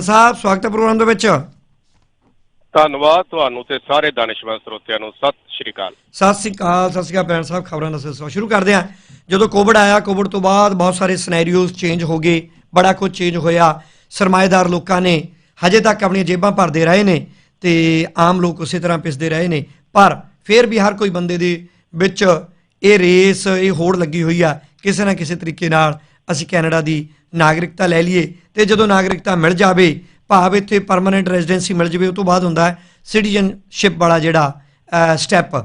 ਸਾਹਿਬ ਸਵਾਗਤ ਹੈ ਪ੍ਰੋਗਰਾਮ ਦੇ ਵਿੱਚ। ਧੰਨਵਾਦ ਤੁਹਾਨੂੰ ਤੇ ਸਾਰੇ ਦਾਨਿਸ਼ਮੰਦ ਸਰੋਤਿਆਂ ਨੂੰ। ਸਤਿ ਸ਼੍ਰੀ ਅਕਾਲ। ਸਤਿ ਸ੍ਰੀ ਅਕਾਲ ਸਤਿ ਸ੍ਰੀ ਅਕਾਲ ਭੈਣ ਸਾਹਿਬ ਖਬਰਾਂ ਦਾ ਸਿਲਸਿਲਾ ਸ਼ੁਰੂ ਕਰਦੇ ਹਾਂ। ਜਦੋਂ ਕੋਵਿਡ ਆਇਆ ਕੋਵਿਡ ਤੋਂ ਬਾਅਦ ਬਹੁਤ ਸਾਰੇ ਸਿਨੈਰੀਓਜ਼ ਚੇਂਜ ਹੋ ਗਏ ਬੜਾ ਕੁਝ ਚੇਂਜ ਹੋਇਆ। ਸਰਮਾਏਦਾਰ ਲੋਕਾਂ ਨੇ ਹਜੇ ਤੱਕ ਆਪਣੀਆਂ ਜੇਬਾਂ ਭਰਦੇ ਰਹੇ ਨੇ ਤੇ ਆਮ ਲੋਕ ਉਸੇ ਤਰ੍ਹਾਂ ਪਿਸਦੇ ਰਹੇ ਨੇ। ਪਰ ਫਿਰ ਵੀ ਹਰ ਕੋਈ ਬੰਦੇ ਦੇ ਵਿੱਚ ਇਹ ਰੇਸ ਇਹ ਹੋੜ ਲੱਗੀ ਹੋਈ ਆ ਕਿਸੇ ਨਾ ਕਿਸੇ ਤਰੀਕੇ ਨਾਲ ਅਸੀਂ ਕੈਨੇਡਾ ਦੀ ਨਾਗਰਿਕਤਾ ਲੈ ਲਈਏ ਤੇ ਜਦੋਂ ਨਾਗਰਿਕਤਾ ਮਿਲ ਜਾਵੇ, ਭਾਵ ਇੱਥੇ ਪਰਮਨੈਂਟ ਰੈਜ਼ੀਡੈਂਸੀ ਮਿਲ ਜਾਵੇ, ਉਹ ਤੋਂ ਬਾਅਦ ਹੁੰਦਾ ਸਿਟੀਜ਼ਨਸ਼ਿਪ ਵਾਲਾ ਜਿਹੜਾ ਸਟੈਪ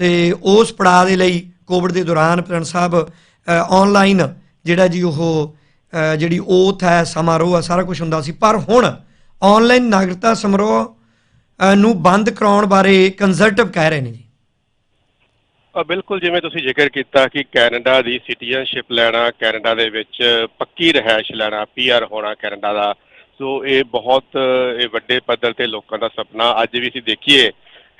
ਤੇ ਉਸ ਪੜਾਅ ਦੇ ਲਈ ਕੋਵਿਡ ਦੇ ਦੌਰਾਨ ਪ੍ਰਣ ਸਾਹਿਬ ਆਨਲਾਈਨ ਜਿਹੜਾ ਜੀ ਉਹ ਜਿਹੜੀ ਓਥ ਹੈ, ਸਮਾਰੋਹ ਹੈ, ਸਾਰਾ ਕੁਝ ਹੁੰਦਾ ਸੀ। ਪਰ ਹੁਣ ਆਨਲਾਈਨ ਨਾਗਰਿਕਤਾ ਸਮਾਰੋਹ ਨੂੰ ਬੰਦ ਕਰਾਉਣ ਬਾਰੇ ਕੰਜ਼ਰਟਿਵ ਕਹਿ ਰਹੇ ਨੇ ਜੀ। ਬਿਲਕੁਲ ਜਿਵੇਂ ਤੁਸੀਂ ਜ਼ਿਕਰ ਕੀਤਾ ਕਿ ਕੈਨੇਡਾ ਦੀ ਸਿਟੀਜ਼ਨਸ਼ਿਪ ਲੈਣਾ, ਕੈਨੇਡਾ ਦੇ ਵਿੱਚ ਪੱਕੀ ਰਹਿائش ਲੈਣਾ ਪੀਆਰ ਹੋਣਾ ਕੈਨੇਡਾ ਦਾ, ਸੋ ਇਹ ਬਹੁਤ, ਇਹ ਵੱਡੇ ਪੱਧਰ ਤੇ ਲੋਕਾਂ ਦਾ ਸੁਪਨਾ ਅੱਜ ਵੀ ਅਸੀਂ ਦੇਖੀਏ।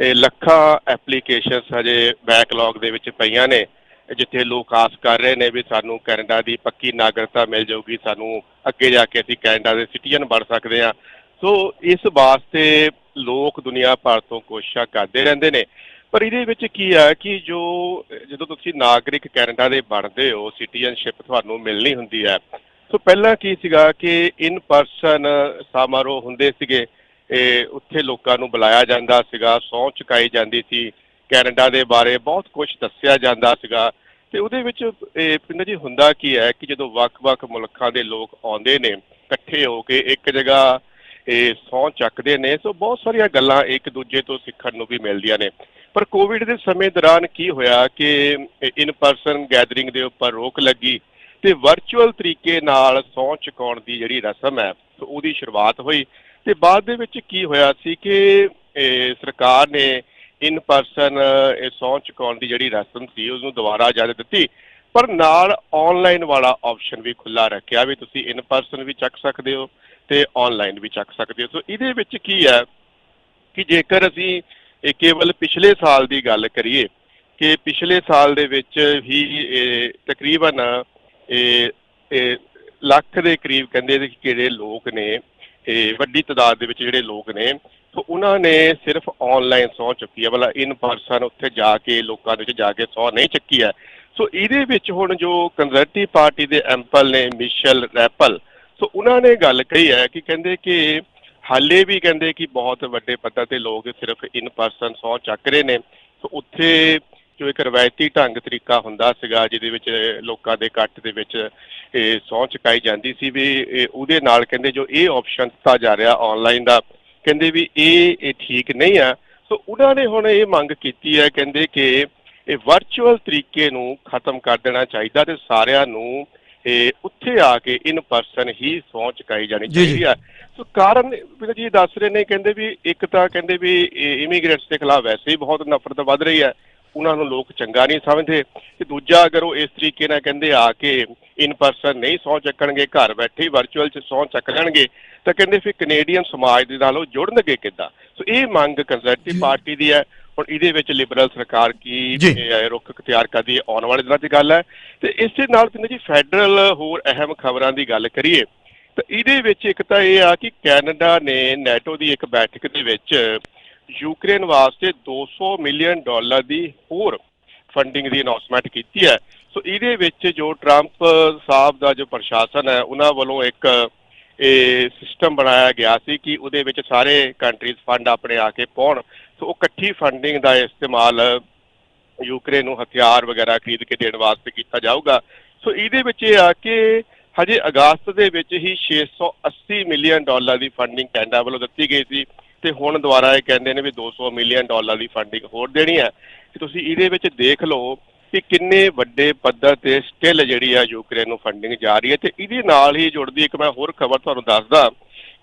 ਇਹ ਲੱਖਾਂ ਐਪਲੀਕੇਸ਼ਨਸ ਹਜੇ ਬੈਕਲੌਗ ਦੇ ਵਿੱਚ ਪਈਆਂ ਨੇ, ਜਿੱਥੇ ਲੋਕ ਆਸ ਕਰ ਰਹੇ ਨੇ ਵੀ ਸਾਨੂੰ ਕੈਨੇਡਾ ਦੀ ਪੱਕੀ ਨਾਗਰਿਕਤਾ ਮਿਲ ਜਾਊਗੀ, ਸਾਨੂੰ ਅੱਗੇ ਜਾ ਕੇ ਅਸੀਂ ਕੈਨੇਡਾ ਦੇ ਸਿਟੀਜ਼ਨ ਬਣ ਸਕਦੇ ਹਾਂ। ਸੋ ਇਸ ਵਾਸਤੇ ਲੋਕ ਦੁਨੀਆ ਭਰ ਤੋਂ ਕੋਸ਼ਿਸ਼ਾਂ ਕਰਦੇ ਰਹਿੰਦੇ ਨੇ। ਪਰ ਇਹਦੇ ਵਿੱਚ ਕੀ ਆ ਕਿ ਜੋ, ਜਦੋਂ ਤੁਸੀਂ ਨਾਗਰਿਕ ਕੈਨੇਡਾ ਦੇ ਬਣਦੇ ਹੋ, ਸਿਟੀਜ਼ਨਸ਼ਿਪ ਤੁਹਾਨੂੰ ਮਿਲਣੀ ਹੁੰਦੀ ਹੈ, ਸੋ ਪਹਿਲਾਂ ਕੀ ਸੀਗਾ ਕਿ ਇਨ ਪਰਸਨ ਸਮਾਰੋਹ ਹੁੰਦੇ ਸੀਗੇ ਇਹ ਉੱਥੇ ਲੋਕਾਂ ਨੂੰ ਬੁਲਾਇਆ ਜਾਂਦਾ ਸੀਗਾ, ਸਹੁੰ ਚੁਕਾਈ ਜਾਂਦੀ ਸੀ, ਕੈਨੇਡਾ ਦੇ ਬਾਰੇ ਬਹੁਤ ਕੁਝ ਦੱਸਿਆ ਜਾਂਦਾ ਸੀਗਾ, ਤੇ ਉਹਦੇ ਵਿੱਚ, ਇਹ ਪਿੰਡ ਜੀ ਹੁੰਦਾ ਕੀ ਹੈ ਕਿ ਜਦੋਂ ਵੱਖ-ਵੱਖ ਮੁਲਕਾਂ ਦੇ ਲੋਕ ਆਉਂਦੇ ਨੇ, ਇਕੱਠੇ ਹੋ ਕੇ ਇੱਕ ਜਗ੍ਹਾ ਇਹ ਸਹੁੰ ਚੱਕਦੇ ਨੇ। ਸੋ ਬਹੁਤ ਸਾਰੀਆਂ ਗੱਲਾਂ ਇੱਕ ਦੂਜੇ ਤੋਂ ਸਿੱਖਣ ਨੂੰ ਵੀ ਮਿਲਦੀਆਂ ਨੇ। ਪਰ ਕੋਵਿਡ ਦੇ ਸਮੇਂ ਦੌਰਾਨ ਕੀ ਹੋਇਆ ਕਿ ਇਨ ਪਰਸਨ ਗੈਦਰਿੰਗ ਦੇ ਉੱਪਰ ਰੋਕ ਲੱਗੀ ਤੇ ਵਰਚੁਅਲ ਤਰੀਕੇ ਨਾਲ ਸਹੁੰ ਚੁਕਾਉਣ ਦੀ ਜਿਹੜੀ ਰਸਮ ਹੈ ਉਹਦੀ ਸ਼ੁਰੂਆਤ ਹੋਈ। ਤੇ ਬਾਅਦ ਦੇ ਵਿੱਚ ਕੀ ਹੋਇਆ ਸੀ ਕਿ ਸਰਕਾਰ ਨੇ ਇਨ ਪਰਸਨ ਇਹ ਸਹੁੰ ਚੁਕਾਉਣ ਦੀ ਜਿਹੜੀ ਰਸਮ ਸੀ ਉਸ ਨੂੰ ਦੁਬਾਰਾ ਇਜਾਜ਼ਤ ਦਿੱਤੀ। ਪਰ ਨਾਲ ਆਨਲਾਈਨ ਵਾਲਾ ਆਪਸ਼ਨ ਵੀ ਖੁੱਲਾ ਰੱਖਿਆ ਵੀ ਤੁਸੀਂ ਇਨ ਪਰਸਨ ਵੀ ਚੱਕ ਸਕਦੇ ਹੋ। ਤੇ ਆਨਲਾਈਨ ਵੀ ਚੱਕ ਸਕਦੇ ਹੋ। ਸੋ ਇਹਦੇ ਵਿੱਚ ਕੀ ਹੈ ਕਿ ਜੇਕਰ ਅਸੀਂ ਇਹ ਕੇਵਲ ਪਿਛਲੇ ਸਾਲ ਦੀ ਗੱਲ ਕਰੀਏ ਕਿ ਪਿਛਲੇ ਸਾਲ ਦੇ ਵਿੱਚ ਹੀ ਇਹ ਤਕਰੀਬਨ ਇਹ ਲੱਖ ਦੇ ਕਰੀਬ ਕਹਿੰਦੇ ਕਿ ਕਿਹੜੇ ਲੋਕ ਨੇ, ਇਹ ਵੱਡੀ ਤਾਦਾਦ ਦੇ ਵਿੱਚ ਜਿਹੜੇ ਲੋਕ ਨੇ, ਸੋ ਉਹਨਾਂ ਨੇ ਸਿਰਫ ਆਨਲਾਈਨ ਸਹੁੰ ਚੁੱਕੀ ਹੈ। ਮਤਲਬ ਇਨ ਪਰਸਨ ਉੱਥੇ ਜਾ ਕੇ ਲੋਕਾਂ ਦੇ ਵਿੱਚ ਜਾ ਕੇ ਸਹੁੰ ਨਹੀਂ ਚੱਕੀ ਹੈ। ਸੋ ਇਹਦੇ ਵਿੱਚ ਹੁਣ ਜੋ ਕੰਜ਼ਰਵੇਟਿਵ ਪਾਰਟੀ ਦੇ ਐਮਪਲ ਨੇ ਮਿਸ਼ਲ ਰੈਪਲ ਸੋ ਉਹਨਾਂ ਨੇ ਗੱਲ ਕਹੀ ਹੈ ਕਿ ਕਹਿੰਦੇ ਕਿ ਹਾਲੇ ਵੀ ਕਹਿੰਦੇ ਕਿ ਬਹੁਤ ਵੱਡੇ ਪੱਧਰ ਤੇ ਲੋਕ ਸਿਰਫ ਇਨ ਪਰਸਨ ਸਹੁੰ ਚੱਕ ਰਹੇ ਨੇ। ਸੋ ਉੱਥੇ ਜੋ ਇੱਕ ਰਵਾਇਤੀ ਢੰਗ ਤਰੀਕਾ ਹੁੰਦਾ ਸੀਗਾ, ਜਿਹਦੇ ਵਿੱਚ ਲੋਕਾਂ ਦੇ ਇਕੱਠ ਦੇ ਵਿੱਚ ਇਹ ਸਹੁੰ ਚੁਕਾਈ ਜਾਂਦੀ ਸੀ ਵੀ ਇਹ ਉਹਦੇ ਨਾਲ ਕਹਿੰਦੇ ਜੋ ਇਹ ਆਪਸ਼ਨ ਦਿੱਤਾ ਜਾ ਰਿਹਾ ਆਨਲਾਈਨ ਦਾ, ਕਹਿੰਦੇ ਵੀ ਇਹ ਇਹ ਠੀਕ ਨਹੀਂ ਆ ਸੋ ਉਹਨਾਂ ਨੇ ਹੁਣ ਇਹ ਮੰਗ ਕੀਤੀ ਹੈ, ਕਹਿੰਦੇ ਕਿ ਇਹ ਵਰਚੁਅਲ ਤਰੀਕੇ ਨੂੰ ਖਤਮ ਕਰ ਦੇਣਾ ਚਾਹੀਦਾ ਤੇ ਸਾਰਿਆਂ ਨੂੰ ਇਹ ਉੱਥੇ ਆ ਕੇ ਇਨ ਪਰਸਨ ਹੀ ਸਹੁੰ ਚੁਕਾਈ ਜਾਣੀ। ਚਾਹੀਦੀ ਹੈ ਸੋ ਕਾਰਨ ਵੀ ਜੀ ਦੱਸ ਰਹੇ ਨੇ ਕਹਿੰਦੇ ਵੀ ਇੱਕ ਤਾਂ ਕਹਿੰਦੇ ਵੀ ਇਮੀਗ੍ਰੇਟਸ ਦੇ ਖਿਲਾਫ ਵੈਸੇ ਹੀ ਬਹੁਤ ਨਫ਼ਰਤ ਵੱਧ ਰਹੀ ਹੈ ਉਹਨਾਂ ਨੂੰ ਲੋਕ ਚੰਗਾ ਨਹੀਂ ਸਮਝਦੇ ਤੇ ਦੂਜਾ ਅਗਰ ਉਹ ਇਸ ਤਰੀਕੇ ਨਾਲ ਕਹਿੰਦੇ ਆ ਕੇ ਇਨ ਪਰਸਨ ਨਹੀਂ ਸਹੁੰ ਚੱਕਣਗੇ ਘਰ ਬੈਠੇ ਹੀ ਵਰਚੁਅਲ ਚ ਸਹੁੰ ਚੱਕ ਲੈਣਗੇ ਤਾਂ ਕਹਿੰਦੇ ਫਿਰ ਕੈਨੇਡੀਅਨ ਸਮਾਜ ਦੇ ਨਾਲ ਉਹ ਜੁੜਨਗੇ ਕਿੱਦਾਂ ਸੋ ਇਹ ਮੰਗ। ਕੰਜ਼ਰਵੇਟਿਵ ਪਾਰਟੀ ਦੀ ਹੈ ਹੁਣ ਇਹਦੇ ਵਿੱਚ ਲਿਬਰਲ ਸਰਕਾਰ ਕੀ ਰੁਖ ਇਖਤਿਆਰ ਕਰਦੀ ਹੈ ਆਉਣ ਵਾਲੇ ਦਿਨਾਂ ਦੀ ਗੱਲ ਹੈ। ਤੇ ਇਸੇ ਨਾਲ ਕਹਿੰਦੇ ਜੀ ਫੈਡਰਲ ਹੋਰ ਅਹਿਮ ਖਬਰਾਂ ਦੀ ਗੱਲ ਕਰੀਏ ਤਾਂ ਇਹਦੇ ਵਿੱਚ ਇੱਕ ਤਾਂ ਇਹ ਆ ਕਿ ਕੈਨੇਡਾ ਨੇ ਨੈਟੋ ਦੀ ਇੱਕ ਬੈਠਕ ਦੇ ਵਿੱਚ ਯੂਕਰੇਨ ਵਾਸਤੇ 200 ਮਿਲੀਅਨ ਡਾਲਰ ਦੀ ਹੋਰ ਫੰਡਿੰਗ ਦੀ ਅਨਾਉਂਸਮੈਂਟ ਕੀਤੀ ਹੈ। ਸੋ ਇਹਦੇ ਵਿੱਚ ਜੋ ਟਰੰਪ ਸਾਹਿਬ ਦਾ ਜੋ ਪ੍ਰਸ਼ਾਸਨ ਹੈ ਉਹਨਾਂ ਵੱਲੋਂ ਇੱਕ ਇਹ ਸਿਸਟਮ ਬਣਾਇਆ ਗਿਆ ਸੀ ਕਿ ਉਹਦੇ ਵਿੱਚ ਸਾਰੇ ਕੰਟਰੀਜ਼ ਫੰਡ ਆਪਣੇ ਆ ਕੇ ਪਾਉਣ। ਸੋ ਉਹ ਇਕੱਠੀ ਫੰਡਿੰਗ ਦਾ ਇਸਤੇਮਾਲ ਯੂਕਰੇਨ ਨੂੰ ਹਥਿਆਰ ਵਗੈਰਾ ਖਰੀਦ ਕੇ ਦੇਣ ਵਾਸਤੇ ਕੀਤਾ ਜਾਊਗਾ। ਸੋ ਇਹਦੇ ਵਿੱਚ ਇਹ ਆ ਕਿ ਹਜੇ ਅਗਸਤ ਦੇ ਵਿੱਚ ਹੀ 680 ਮਿਲੀਅਨ ਡਾਲਰ ਦੀ ਫੰਡਿੰਗ ਕੈਨੇਡਾ ਵੱਲੋਂ ਦਿੱਤੀ ਗਈ ਸੀ ਤੇ ਹੁਣ ਦੁਬਾਰਾ ਇਹ ਕਹਿੰਦੇ ਨੇ ਵੀ 200 ਮਿਲੀਅਨ ਡਾਲਰ ਦੀ ਫੰਡਿੰਗ ਹੋਰ ਦੇਣੀ ਹੈ। ਤੇ ਤੁਸੀਂ ਇਹਦੇ ਵਿੱਚ ਦੇਖ ਲਓ ਕਿ ਕਿੰਨੇ ਵੱਡੇ ਪੱਧਰ ਤੇ ਸਟਿਲ ਜਿਹੜੀ ਆ ਯੂਕਰੇਨ ਨੂੰ ਫੰਡਿੰਗ ਜਾ ਰਹੀ ਹੈ ਤੇ ਇਹਦੇ ਨਾਲ ਹੀ ਜੁੜਦੀ ਇੱਕ ਮੈਂ ਹੋਰ ਖਬਰ ਤੁਹਾਨੂੰ ਦੱਸਦਾ।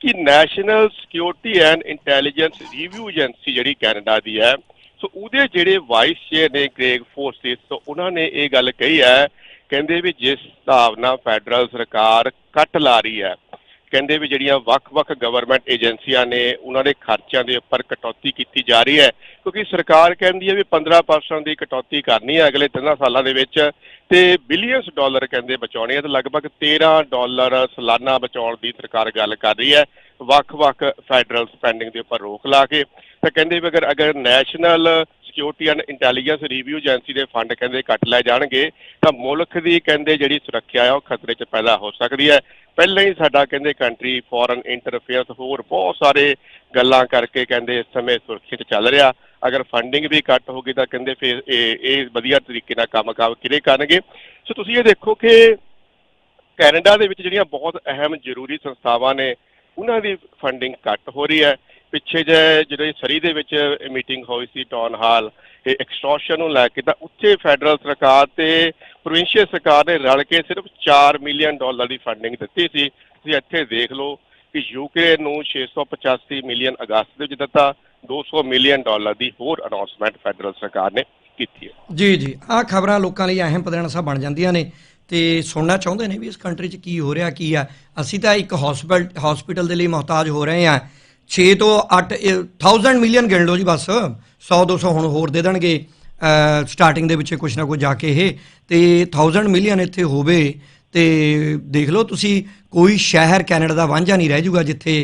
ਕਿ national security and intelligence review agency ਜਿਹੜੀ ਕੈਨੇਡਾ ਦੀ ਹੈ, ਸੋ ਉਹਦੇ ਜਿਹੜੇ ਵਾਈਸ ਚੇਅਰ ਨੇ ਗ੍ਰੇਗ ਫੋਰਸਿਸ ਸੋ ਉਹਨਾਂ ਨੇ ਇਹ ਗੱਲ ਕਹੀ ਹੈ, ਕਹਿੰਦੇ ਵੀ ਜਿਸ ਹਿਸਾਬ ਨਾਲ ਫੈਡਰਲ ਸਰਕਾਰ ਕੱਟ ਲਾ ਰਹੀ ਹੈ ਕਹਿੰਦੇ ਵੀ ਜਿਹੜੀਆਂ ਵੱਖ-ਵੱਖ ਗਵਰਨਮੈਂਟ ਏਜੰਸੀਆਂ ਨੇ, ਉਹਨਾਂ ਦੇ ਖਰਚਿਆਂ ਦੇ ਉੱਪਰ ਕਟੌਤੀ ਕੀਤੀ ਜਾ ਰਹੀ ਹੈ। ਕਿਉਂਕਿ ਸਰਕਾਰ ਕਹਿੰਦੀ ਹੈ ਵੀ 15% ਦੀ ਕਟੌਤੀ ਕਰਨੀ ਹੈ ਅਗਲੇ 3 ਸਾਲਾਂ ਦੇ ਵਿੱਚ ਤੇ ਬਿਲੀਅਨਸ ਡਾਲਰ ਕਹਿੰਦੇ ਬਚਾਉਣੇ ਹੈ ਤੇ ਲਗਭਗ 13 ਡਾਲਰ ਸਾਲਾਨਾ ਬਚਾਉਣ ਦੀ ਸਰਕਾਰ ਗੱਲ ਕਰ ਰਹੀ ਹੈ। ਵੱਖ-ਵੱਖ ਫੈਡਰਲ ਸਪੈਂਡਿੰਗ ਦੇ ਉੱਪਰ ਰੋਕ ਲਾ ਕੇ। ਤਾਂ ਕਹਿੰਦੇ ਵੀ ਅਗਰ ਅਗਰ national security and intelligence review agency ਦੇ ਫੰਡ ਕਹਿੰਦੇ ਕੱਟ ਲੈ ਜਾਣਗੇ, ਤਾਂ ਮੁਲਕ ਦੀ ਕਹਿੰਦੇ ਜਿਹੜੀ ਸੁਰੱਖਿਆ ਹੈ ਉਹ ਖਤਰੇ 'ਚ ਪੈਦਾ ਹੋ ਸਕਦੀ ਹੈ। ਪਹਿਲਾਂ ਹੀ ਸਾਡਾ ਕਹਿੰਦੇ ਕੰਟਰੀ ਫੋਰਨ ਇੰਟਰਫੇਅਰਸ ਹੋਰ ਬਹੁਤ ਸਾਰੇ ਗੱਲਾਂ ਕਰਕੇ ਕਹਿੰਦੇ ਇਸ ਸਮੇਂ ਸੁਰੱਖਿਅਤ ਚੱਲ ਰਿਹਾ। ਅਗਰ ਫੰਡਿੰਗ ਵੀ ਕੱਟ ਹੋਗੀ ਤਾਂ ਕਹਿੰਦੇ ਫਿਰ ਇਹ ਇਹ ਵਧੀਆ ਤਰੀਕੇ ਨਾਲ ਕੰਮ ਕੰਮ ਕਿਰੇ ਕਰਨਗੇ? ਸੋ ਤੁਸੀਂ ਇਹ ਦੇਖੋ ਕਿ ਕੈਨੇਡਾ ਦੇ ਵਿੱਚ ਜਿਹੜੀਆਂ ਬਹੁਤ ਅਹਿਮ ਜ਼ਰੂਰੀ ਸੰਸਥਾਵਾਂ ਨੇ, ਉਹਨਾਂ ਦੀ ਫੰਡਿੰਗ ਘੱਟ ਹੋ ਰਹੀ ਹੈ। ਪਿੱਛੇ ਜੇ ਜਿਹੜੇ ਸਰੀ ਦੇ ਵਿੱਚ ਮੀਟਿੰਗ ਹੋਈ ਸੀ ਟਾਊਨ ਹਾਲ ਇਹ ਐਕਸਟ੍ਰੈਕਸ਼ਨ ਨੂੰ ਲੈ ਕੇ, ਤਾਂ ਉੱਥੇ ਫੈਡਰਲ ਸਰਕਾਰ ਤੇ ਪ੍ਰੋਵਿੰਸ਼ੀਅਲ ਸਰਕਾਰ ਨੇ ਰਲ ਕੇ ਸਿਰਫ 4 ਮਿਲੀਅਨ ਡਾਲਰ ਦੀ ਫੰਡਿੰਗ ਦਿੱਤੀ ਸੀ। ਤੁਸੀਂ ਇੱਥੇ ਦੇਖ ਲਓ ਕਿ ਯੂਕੇ ਨੂੰ 685 ਮਿਲੀਅਨ ਅਗਸਤ ਦੇ ਵਿੱਚ ਦਿੱਤਾ 200 ਮਿਲੀਅਨ ਡਾਲਰ ਦੀ ਹੋਰ ਅਨਾਉਂਸਮੈਂਟ ਫੈਡਰਲ ਸਰਕਾਰ ਨੇ ਕੀਤੀ ਹੈ। ਜੀ ਜੀ। ਆਹ ਖਬਰਾਂ ਲੋਕਾਂ ਲਈ ਅਹਿਮ ਪਦਰਣ ਸਾ ਬਣ ਜਾਂਦੀਆਂ ਨੇ ਤੇ ਸੁਣਨਾ ਚਾਹੁੰਦੇ ਨੇ ਵੀ ਇਸ ਕੰਟਰੀ 'ਚ ਕੀ ਹੋ ਰਿਹਾ, ਕੀ ਆ। ਅਸੀਂ ਤਾਂ ਇੱਕ ਹਸਪੀਟਲ ਹਸਪੀਟਲ ਦੇ ਲਈ ਮੁਹਤਾਜ ਹੋ ਰਹੇ ਆ 6 ਤੋਂ 8 1000 ਮਿਲੀਅਨ ਗਿਣ ਲਓ ਜੀ ਬਸ। 100 200 ਹੁਣ ਹੋਰ ਦੇ ਦੇਣਗੇ ਸਟਾਰਟਿੰਗ ਦੇ ਵਿੱਚ ਕੁਛ ਨਾ ਕੁਛ ਜਾ ਕੇ ਇਹ। ਤੇ 1000 ਮਿਲੀਅਨ ਇੱਥੇ ਹੋਵੇ ਤੇ ਦੇਖ ਲਓ ਤੁਸੀਂ ਕੋਈ ਸ਼ਹਿਰ ਕੈਨੇਡਾ ਦਾ ਵਾਂਝਾ ਨਹੀਂ ਰਹਿ ਜਾਊਗਾ ਜਿੱਥੇ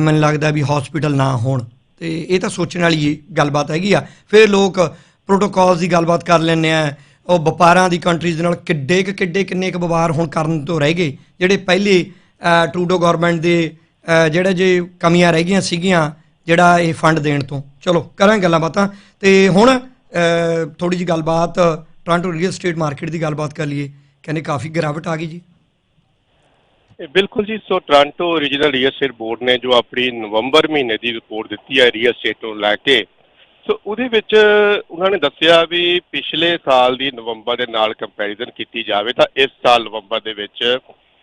ਮੈਨੂੰ ਲੱਗਦਾ ਵੀ ਹਸਪੀਟਲ ਨਾ ਹੋਣ। ਤੇ ਇਹ ਤਾਂ ਸੋਚਣ ਵਾਲੀ ਗੱਲਬਾਤ ਹੈਗੀ ਆ। ਫਿਰ ਲੋਕ ਪ੍ਰੋਟੋਕਾਲਸ ਦੀ ਗੱਲਬਾਤ ਕਰ ਲੈਂਦੇ ਆ। ਉਹ ਵਪਾਰਾਂ ਦੀ ਕੰਟਰੀਜ਼ ਦੇ ਨਾਲ ਕਿੱਡੇ ਕੁ ਕਿੱਡੇ ਕਿੰਨੇ ਕੁ ਵਪਾਰ ਹੁਣ ਕਰਨ ਤੋਂ ਰਹਿ ਗਏ ਜਿਹੜੇ ਪਹਿਲੇ ਅਹ, ਟਰੂਡੋ ਗਵਰਨਮੈਂਟ ਦੇ ਜਿਹੜੇ ਜੇ ਕਮੀਆਂ ਰਹਿ ਗਈਆਂ ਸੀਗੀਆਂ, ਜਿਹੜਾ ਇਹ ਫੰਡ ਦੇਣ ਤੋਂ। ਚਲੋ ਕਰਾਂ ਗੱਲਾਂ ਬਾਤਾਂ ਤੇ ਹੁਣ ਥੋੜੀ ਜੀ ਗੱਲਬਾਤ ਟੋਰਾਂਟੋ ਰੀਅਲ ਸਟੇਟ ਮਾਰਕੀਟ ਦੀ ਗੱਲਬਾਤ ਕਰ ਲਈਏ। ਕਹਿੰਦੇ ਕਾਫੀ ਗਿਰਾਵਟ ਆ ਗਈ ਜੀ। ਬਿਲਕੁਲ ਜੀ, so Toronto regional real estate board ਨੇ ਜੋ ਆਪਣੀ ਨਵੰਬਰ ਮਹੀਨੇ ਦੀ ਰਿਪੋਰਟ ਦਿੱਤੀ ਹੈ ਰੀਅਲ ਏਸਟੇਟ ਨੂੰ ਲੈ ਕੇ, ਸੋ ਉਹਦੇ ਵਿੱਚ ਉਹਨਾਂ ਨੇ ਦੱਸਿਆ ਵੀ ਪਿਛਲੇ ਸਾਲ ਦੀ ਨਵੰਬਰ ਦੇ ਨਾਲ ਕੰਪੈਰੀਜ਼ਨ ਕੀਤੀ ਜਾਵੇ ਤਾਂ ਇਸ ਸਾਲ ਨਵੰਬਰ ਦੇ ਵਿੱਚ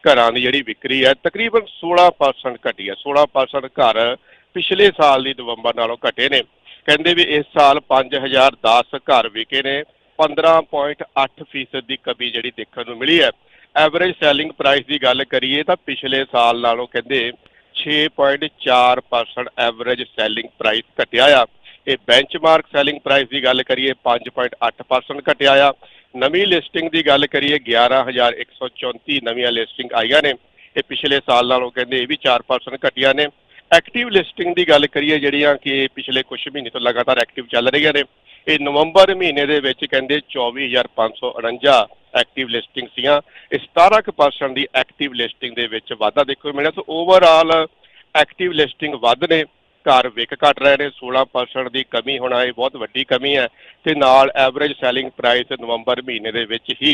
ਘਰਾਂ ਦੀ ਜਿਹੜੀ ਵਿਕਰੀ ਹੈ, ਤਕਰੀਬਨ 16% ਘਟੀ ਹੈ। 16% ਘਰ ਪਿਛਲੇ ਸਾਲ ਦੀ ਨਵੰਬਰ ਨਾਲੋਂ ਘਟੇ ਨੇ। ਕਹਿੰਦੇ ਵੀ ਇਸ ਸਾਲ 5010 ਘਰ ਵਿਕੇ ਨੇ। 15.8% ਫੀਸਦ ਦੀ ਕਮੀ ਜਿਹੜੀ ਦੇਖਣ ਨੂੰ ਮਿਲੀ ਹੈ। ਐਵਰੇਜ ਸੈਲਿੰਗ ਪ੍ਰਾਈਸ ਦੀ ਗੱਲ ਕਰੀਏ ਤਾਂ ਪਿਛਲੇ ਸਾਲ ਨਾਲੋਂ ਕਹਿੰਦੇ 6.4% ਐਵਰੇਜ ਸੈਲਿੰਗ ਪ੍ਰਾਈਸ ਘਟਿਆ ਆ। ਇਹ ਬੈਂਚਮਾਰਕ ਸੈਲਿੰਗ ਪ੍ਰਾਈਸ ਦੀ ਗੱਲ ਕਰੀਏ 5.8% ਘਟਿਆ ਆ। ਨਵੀਂ ਲਿਸਟਿੰਗ ਦੀ ਗੱਲ ਕਰੀਏ 11134 ਨਵੀਆਂ ਲਿਸਟਿੰਗ ਆਈਆਂ ਨੇ। ਇਹ ਪਿਛਲੇ ਸਾਲ ਨਾਲੋਂ ਕਹਿੰਦੇ ਇਹ ਵੀ 4% ਘਟੀਆਂ ਨੇ। ਐਕਟਿਵ ਲਿਸਟਿੰਗ ਦੀ ਗੱਲ ਕਰੀਏ, ਜਿਹੜੀਆਂ ਕਿ ਪਿਛਲੇ ਕੁਝ ਮਹੀਨੇ ਤੋਂ ਲਗਾਤਾਰ ਐਕਟਿਵ ਚੱਲ ਰਹੀਆਂ ਨੇ, ਇਹ ਨਵੰਬਰ ਮਹੀਨੇ ਦੇ ਵਿੱਚ ਕਹਿੰਦੇ 24549 ਐਕਟਿਵ ਲਿਸਟਿੰਗ ਸੀਆਂ। ਇਹ 17% ਦੀ ਐਕਟਿਵ ਲਿਸਟਿੰਗ ਦੇ ਵਿੱਚ ਵਾਧਾ ਦੇਖੋ ਮਿਲਿਆ ਸੋ ਓਵਰਆਲ ਐਕਟਿਵ ਲਿਸਟਿੰਗ ਵੱਧ ਨੇ। ਘਰ ਵਿਕ ਘਟ ਰਹੇ ਨੇ 16% ਦੀ ਕਮੀ ਹੋਣਾ ਇਹ ਬਹੁਤ ਵੱਡੀ ਕਮੀ ਹੈ ਤੇ ਨਾਲ ਐਵਰੇਜ ਸੈਲਿੰਗ ਪ੍ਰਾਈਸ ਨਵੰਬਰ ਮਹੀਨੇ ਦੇ ਵਿੱਚ ਹੀ